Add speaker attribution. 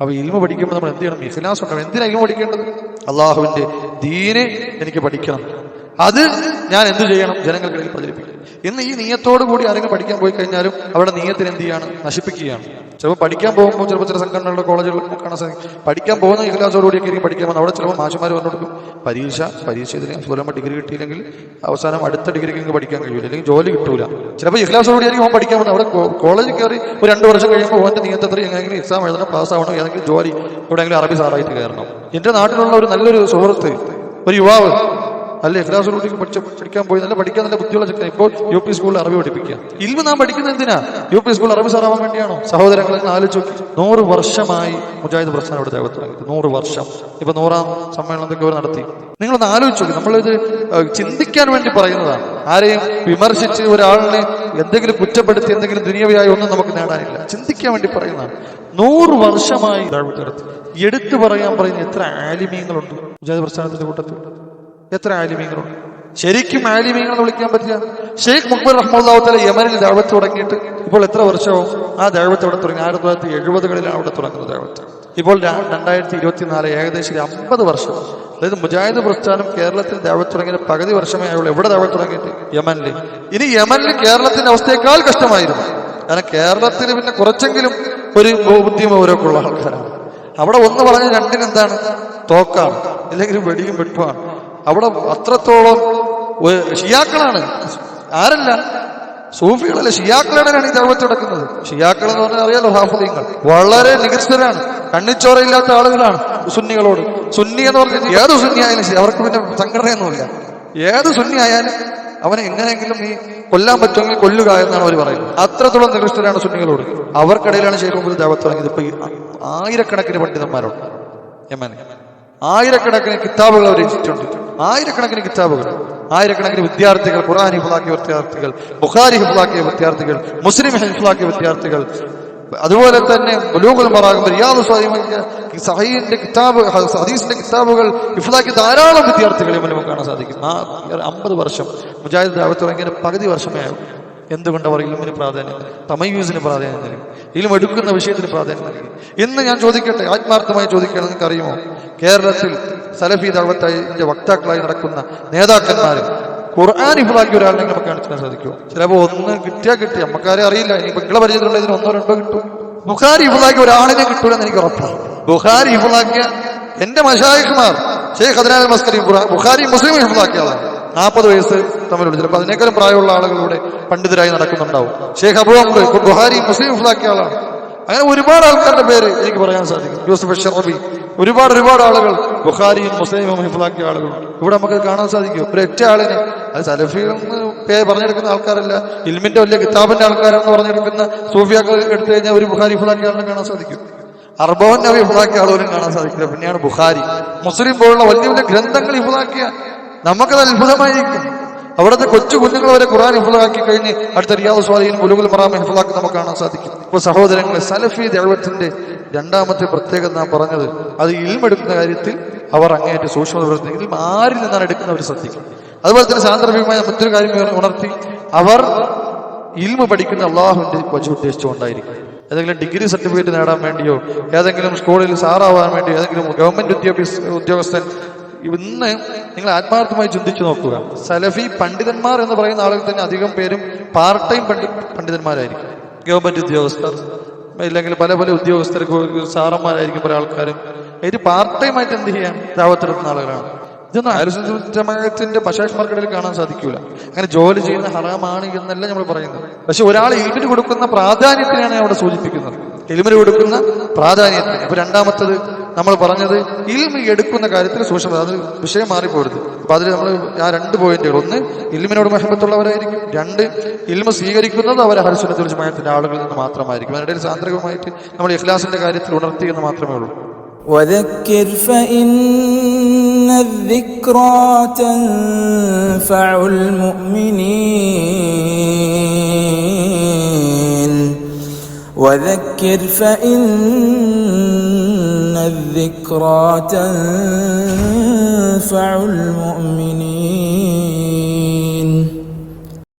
Speaker 1: അപ്പൊ ഇൽമ പഠിക്കുമ്പോൾ നമ്മൾ എന്ത് ചെയ്യണം? ഇഖ്ലാസ് ഉണ്ടാവും എന്തിനാ ഇൽമ പഠിക്കേണ്ടത്? അള്ളാഹുവിന്റെ ദീനെ എനിക്ക് പഠിക്കണം. അത് ഞാൻ എന്ത് ചെയ്യണം? ജനങ്ങൾക്കിടയിൽ പ്രചരിപ്പിക്കണം. ഇന്ന് ഈ നീയത്തോടു കൂടി ആരെങ്കിലും പഠിക്കാൻ പോയി കഴിഞ്ഞാലും അവിടെ നീയത്തിന് എന്ത് ചെയ്യാണ്? നശിപ്പിക്കുകയാണ്. ചിലപ്പോൾ പഠിക്കാൻ പോകുമ്പോൾ ചിലപ്പോൾ ചില സംഘടനകളുടെ കോളേജുകളിൽ കാണാൻ സാധിക്കും. പഠിക്കാൻ പോകുന്ന ഇഖ്ലാസോടുകൂടിയൊക്കെ ആയിരിക്കും പഠിക്കാൻ അവിടെ ചിലപ്പോൾ മാഷുമാർ പറഞ്ഞു കൊടുക്കും പരീക്ഷ പരീക്ഷ ഇതിന് സുലഭ ഡിഗ്രി കിട്ടിയില്ലെങ്കിൽ അവസാനം അടുത്ത ഡിഗ്രിക്ക് നിങ്ങൾക്ക് പഠിക്കാൻ കഴിയില്ല അല്ലെങ്കിൽ ജോലി കിട്ടൂല. ചിലപ്പോൾ ആയിരിക്കും ഓൻ പഠിക്കാൻ പോകുന്നത്. അവിടെ കോളേജ് കോളേജിൽ കയറി ഒരു രണ്ട് വർഷം കഴിയുമ്പോൾ ഓന്റെ നീയത്തത്ര എങ്ങനെയെങ്കിലും എക്സാം എഴുതണം പാസ് ആവണം ഏതെങ്കിലും ജോലി എവിടെയെങ്കിലും അറബി സാറായിട്ട് കയറണം. എന്റെ നാട്ടിലുള്ള ഒരു നല്ലൊരു സുഹൃത്ത് ഒരു യുവാവ് നല്ല ഇഖ്ലാസോടുകൂടി പഠിച്ച പഠിക്കാൻ പോയി നല്ല പഠിക്കാൻ നല്ല ബുദ്ധിയുള്ള ചെക്കൻ ഇപ്പോൾ യു പി സ്കൂളിൽ അറബി പഠിപ്പിക്കുക. ഇൽമ നാം പഠിക്കുന്നത് എന്തിനാ? യു പി സ്കൂളിൽ അറബി സാറാവാൻ വേണ്ടിയാണോ? സഹോദരങ്ങളെ ആലോചിച്ചു. നൂറ് വർഷമായി മുജാഹിദ് പ്രസ്ഥാനം ഇവിടെ ദേവത്തിലാക്കി നൂറ് വർഷം. ഇപ്പൊ നൂറാം സമ്മേളനത്തൊക്കെ അവർ നടത്തി. നിങ്ങളൊന്ന് ആലോചിച്ചു. നമ്മളിത് ചിന്തിക്കാൻ വേണ്ടി പറയുന്നതാണ്. ആരെയും വിമർശിച്ച് ഒരാളിനെ എന്തെങ്കിലും കുറ്റപ്പെടുത്തി എന്തെങ്കിലും ദുനിയവയായി ഒന്നും നമുക്ക് നേടാനില്ല. ചിന്തിക്കാൻ വേണ്ടി പറയുന്നതാണ്. നൂറ് വർഷമായി എടുത്തു പറയാൻ പറയുന്ന എത്ര ആലിമീങ്ങളുണ്ട് മുജാഹിദ് പ്രസ്ഥാനത്തിന്റെ കൂട്ടത്തിൽ. എത്ര ആലിമീങ്ങളുണ്ട് ശരിക്കും ആലിമീങ്ങൾ വിളിക്കാൻ പറ്റില്ല. ഷെയ്ഖ് മുഹമ്മദ് റഹ്മുല്ലാത്തല യമനിൽ ദൈവത്ത് തുടങ്ങിയിട്ട് ഇപ്പോൾ എത്ര വർഷവും ആ ദൈവത്ത് അവിടെ തുടങ്ങി? ആയിരത്തി തൊള്ളായിരത്തി എഴുപതുകളിലാണ് അവിടെ തുടങ്ങുന്നത് ദൈവത്ത്. ഇപ്പോൾ രണ്ടായിരത്തി ഇരുപത്തിനാല് ഏകദേശം അമ്പത് വർഷം. അതായത് മുജാഹിദ് പ്രസ്ഥാനം കേരളത്തിൽ ദൈവത്ത് തുടങ്ങിയ പകുതി വർഷമേ ആയുള്ളൂ എവിടെ ദൈവത്ത് തുടങ്ങിയിട്ട്? യമനിൽ. ഇനി യമനിൽ കേരളത്തിന്റെ അവസ്ഥയേക്കാൾ കഷ്ടമായിരുന്നു. കാരണം കേരളത്തിൽ പിന്നെ കുറച്ചെങ്കിലും ഒരു ബുദ്ധിയും ഓരോക്കുള്ള ആൾക്കാരാണ്. അവിടെ ഒന്ന് പറഞ്ഞ രണ്ടിനെന്താണ്? തോക്കാണ്. ഇല്ലെങ്കിൽ വെടിയും വെട്ടുമാണ്. അവിടെ അത്രത്തോളം ഷിയാക്കളാണ്. ആരല്ല? സൂഫികളല്ല? ഷിയാക്കളാണ് ഈ ദൈവത്ത് നടക്കുന്നത്? ഷിയാക്കൾ എന്ന് പറഞ്ഞാൽ അറിയാലോ ഹാഫുദീങ്ങൾ. വളരെ നികൃഷ്ടരാണ്. കണ്ണിച്ചോറയില്ലാത്ത ആളുകളാണ് സുന്നികളോട്. സുന്നി എന്ന് പറഞ്ഞാൽ ഏത് സുന്നി ആയാലും ശരി അവർക്ക് പിന്നെ സംഘടനയൊന്നുമില്ല. ഏത് സുന്നി ആയാലും അവനെ എങ്ങനെയെങ്കിലും ഈ കൊല്ലാൻ പറ്റുമെങ്കിൽ കൊല്ലുക എന്നാണ് അവർ പറയുന്നത്. അത്രത്തോളം നികൃഷ്ടരാണ് സുന്നികളോട്. അവർക്കിടയിലാണ് മുഹമ്മദ് ദാവത്ത് തുടങ്ങിയത്. ഇപ്പൊ ആയിരക്കണക്കിന് പണ്ഡിതന്മാരുണ്ട്. യമനെ ആയിരക്കണക്കിന് കിതാബുകൾ അവർ രചിച്ചിട്ടുണ്ട്. ആയിരക്കണക്കിന് കിതാബുകൾ ആയിരക്കണക്കിന് വിദ്യാർത്ഥികൾ ഖുർആൻ ഹിഫുലാക്കിയ വിദ്യാർത്ഥികൾ ബുഖാരി ഹിഫുലാക്കിയ വിദ്യാർത്ഥികൾ മുസ്ലിം ഹിഫുലാക്കിയ വിദ്യാർത്ഥികൾ. അതുപോലെ തന്നെ ബുലൂഗുൽ മറാഖും റിയാദ് സ്വാധീനിക്ക സഹീന്റെ കിതാബ് ഹദീസിന്റെ കിതാബുകൾ ഹിഫുലാക്കിയ ധാരാളം വിദ്യാർത്ഥികളെ നമുക്ക് കാണാൻ സാധിക്കും. ആ അമ്പത് വർഷം മുജാഹിദ് ദാവത്ത് തുടങ്ങിയ പകുതി വർഷമേ ആകും എന്തുകൊണ്ട് അവർ ഇൽമിന് പ്രാധാന്യം തമയൂസിന് പ്രാധാന്യം നൽകി ഇലും എടുക്കുന്ന വിഷയത്തിന് പ്രാധാന്യം നൽകി ഇന്ന് ഞാൻ ചോദിക്കട്ടെ ആത്മാർത്ഥമായി ചോദിക്കണം നിങ്ങൾക്ക് അറിയുമോ കേരളത്തിൽ സലഫി ദൗവത്തിന്റെ വക്താക്കളായി നടക്കുന്ന നേതാക്കന്മാരും ഖുർആൻ ഇഫ്ലാക്കി ഒരാളിനെ നമുക്ക് കാണിച്ചാൽ സാധിക്കുമോ? ചിലപ്പോൾ ഒന്ന് കിട്ടിയാൽ കിട്ടി. നമുക്കാരെ അറിയില്ല. ഇനി നിങ്ങളെ പരിചയത്തിലുള്ള ഇതിന് ഒന്നോ രണ്ടോ കിട്ടും. ബുഖാരി ഇഫ്ലാക്കി ഒരാളിനെ കിട്ടൂലെന്ന് എനിക്ക് ഉറപ്പാണ്. ബുഖാരി ഇഫ്ലാക്കിയ എന്റെ മഷായിഖുമാർ ഷെയ്ഖ് ഹദനാൽ മസ്കരി ബുഖാരി മുസ്ലിം ഇഫ്ലാക്കിയതാണ് നാൽപ്പത് വയസ്സ് തമ്മിലുള്ള ചിലപ്പോൾ അതിനേക്കാളും പ്രായമുള്ള ആളുകളുടെ പണ്ഡിതരായി നടക്കുന്നുണ്ടാവും. ഷെയ്ഖ് അബു അമ്ര ബുഹാരി മുസ്ലിം ഇഫ്ലാക്കിയ ആളാണ്. അങ്ങനെ ഒരുപാട് ആൾക്കാരുടെ പേര് എനിക്ക് പറയാൻ സാധിക്കും. യൂസഫ് ഷറബി ഒരുപാട് ഒരുപാട് ആളുകൾ ബുഖാരിയും മുസ്ലിമും ഹിഫ്ലാക്കിയ ആളുകൾ. ഇവിടെ നമുക്ക് കാണാൻ സാധിക്കും. ഒരു ഒറ്റ ആളിന് അത് സലഫി പേര് പറഞ്ഞെടുക്കുന്ന ആൾക്കാരല്ല ഇൽമിന്റെ വലിയ കിതാബിന്റെ ആൾക്കാരാണെന്ന് പറഞ്ഞെടുക്കുന്ന സൂഫിയാക്കൾ എടുത്തു കഴിഞ്ഞാൽ ഒരു ബുഖാരി ഹിഫ്ലാക്കിയ ആളിനെ കാണാൻ സാധിക്കും. അർബവൻ നബി ഹിഫ്ലാക്കിയ ആളുകളും കാണാൻ സാധിക്കില്ല. പിന്നെയാണ് ബുഖാരി. മുസ്ലിം പോലുള്ള വലിയ വലിയ ഗ്രന്ഥങ്ങൾ ഹിഫ്ലാക്കിയ നമുക്കത് അത്ഭുതമായിരിക്കും. അവിടുത്തെ കൊച്ചു കുഞ്ഞുങ്ങൾ വരെ ഖുറാൻ ഹിഫ്ലാക്കി കഴിഞ്ഞ് അടുത്ത റിയാദ് സ്വാധീനം ഉലുകുൽ മറാമ ഹിഫ്ലാക്കി നമുക്ക് കാണാൻ സാധിക്കും. ഇപ്പോൾ സഹോദരങ്ങളെ സലഫി ദൈവത്തിന്റെ രണ്ടാമത്തെ പ്രത്യേകത നാം പറഞ്ഞത് അത് ഇൽമെടുക്കുന്ന കാര്യത്തിൽ അവർ അങ്ങേയറ്റം സൂക്ഷ്മത പ്രവർത്തിക്കും ആരിൽ നിന്നാണ് എടുക്കുന്നവർ ശ്രദ്ധിക്കും. അതുപോലെ തന്നെ സാന്ദർഭികമായ മറ്റൊരു കാര്യം ഉണർത്തി അവർ ഇൽമ പഠിക്കുന്ന അള്ളാഹുവിന്റെ കൊച്ചു ഉദ്ദേശിച്ചുകൊണ്ടായിരിക്കും. ഏതെങ്കിലും ഡിഗ്രി സർട്ടിഫിക്കറ്റ് നേടാൻ വേണ്ടിയോ ഏതെങ്കിലും സ്കൂളിൽ സാറാവാൻ വേണ്ടിയോ ഏതെങ്കിലും ഗവൺമെന്റ് ഉദ്യോഗസ്ഥ ഉദ്യോഗസ്ഥൻ ഇന്ന് നിങ്ങൾ ആത്മാർത്ഥമായി ചിന്തിച്ചു നോക്കുക. സലഫി പണ്ഡിതന്മാർ എന്ന് പറയുന്ന ആളുകൾ തന്നെ അധികം പേരും പാർട്ട് ടൈം പണ്ഡി പണ്ഡിതന്മാരായിരിക്കും. ഗവൺമെന്റ് ഉദ്യോഗസ്ഥർ ഇല്ലെങ്കിൽ പല പല ഉദ്യോഗസ്ഥർക്ക് സാറന്മാരായിരിക്കും പല ആൾക്കാരും. ഇത് പാർട്ട് ടൈം ആയിട്ട് എന്ത് ചെയ്യാൻ ദാവത്തിലെത്തുന്ന ആളുകളാണ്. ഇതൊന്നും അയൽജമാഅത്തിന്റെ പശാഷ്മാർക്കിടയിൽ കാണാൻ സാധിക്കൂല. അങ്ങനെ ജോലി ചെയ്യുന്ന ഹറാമാണ് എന്നല്ല നമ്മൾ പറയുന്നത്. പക്ഷെ ഒരാൾ ഇൽമിന് കൊടുക്കുന്ന പ്രാധാന്യത്തിനാണ് അവിടെ സൂചിപ്പിക്കുന്നത്. എലിമിന് കൊടുക്കുന്ന പ്രാധാന്യത്തിന്. ഇപ്പൊ രണ്ടാമത്തത് നമ്മൾ പറഞ്ഞത് ഇൽമി എടുക്കുന്ന കാര്യത്തിൽ സൂക്ഷ്മത അത് വിഷയം മാറിപ്പോരുത് അപ്പൊ അതിൽ നമ്മൾ ആ രണ്ട് പോയിന്റുകൾ ഒന്ന് ഇൽമിനോട് മഹബത്തുള്ളവരായിരിക്കും രണ്ട് ഇൽമ സ്വീകരിക്കുന്നത് അവരെ ഹരിസുനത്തിൽ ജമാഅത്തിന്റെ ആളുകളിൽ നിന്ന് മാത്രമായിരിക്കും അതിനിടയിൽ സാന്ദ്രികമായിട്ട് നമ്മൾ ഇഖ്ലാസിന്റെ കാര്യത്തിൽ ഉണർത്തി എന്ന് മാത്രമേ ഉള്ളൂ
Speaker 2: وذكر فإن الذكرى تنفع المؤمنين وذكر فإن الذكرى تنفع المؤمنين.